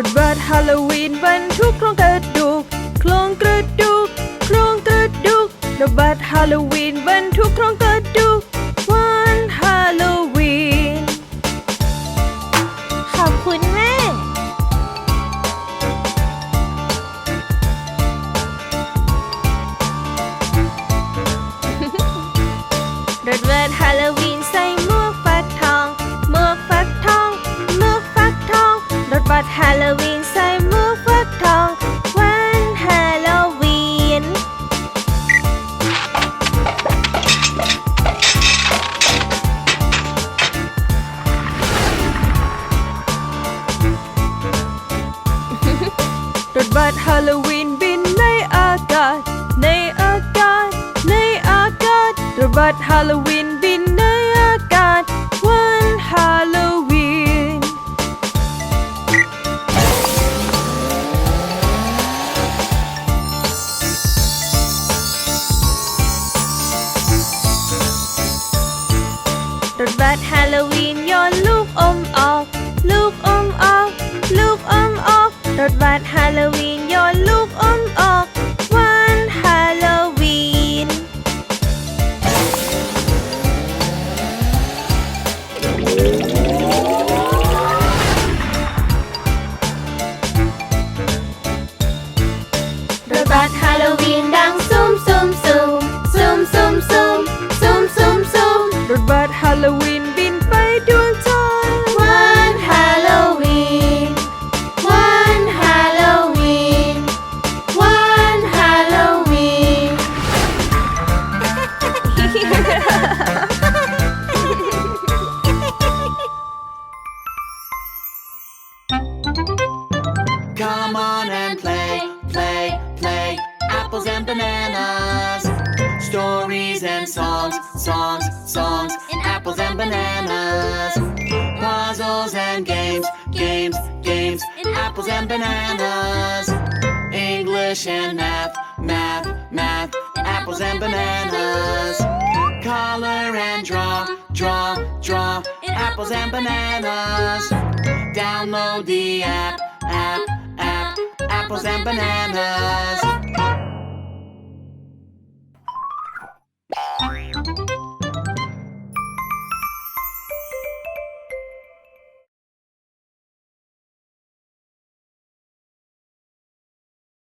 รถบัสฮาโลวีนบรรทุกโครงกระดูกโครงกระดูกโครงกระดูกรถบัสฮาโลวีนบรรทุกโครงกระดูกวันฮาโลวีนขอบคุณแม่ รถบัส what Halloween so move a tongue when Halloween รถบัส Halloween บินในอากาศ ในอากาศ ในอากาศรถบัส Halloween รถบัสฮาโลวีนโยนลูกอมออก ลูกอมออก ลูกอมออก รถบัสฮาโลวีนโยนลูกอมออก วันฮาโลวีน รถบัสฮาโลวีนดังซุมซุมซุมซุมซุมซุมซุมซุมซุมรถบัสฮาโลวีน น Come on and play, play, play. Apples and bananas. Stories and songs, songs, songs. And apples and bananas. Puzzles and games, games, games. And apples and bananas. English and math, math, math. Apples and bananas. Color and draw, draw, draw. Apples and bananas. Download the app, app. Apples and bananas.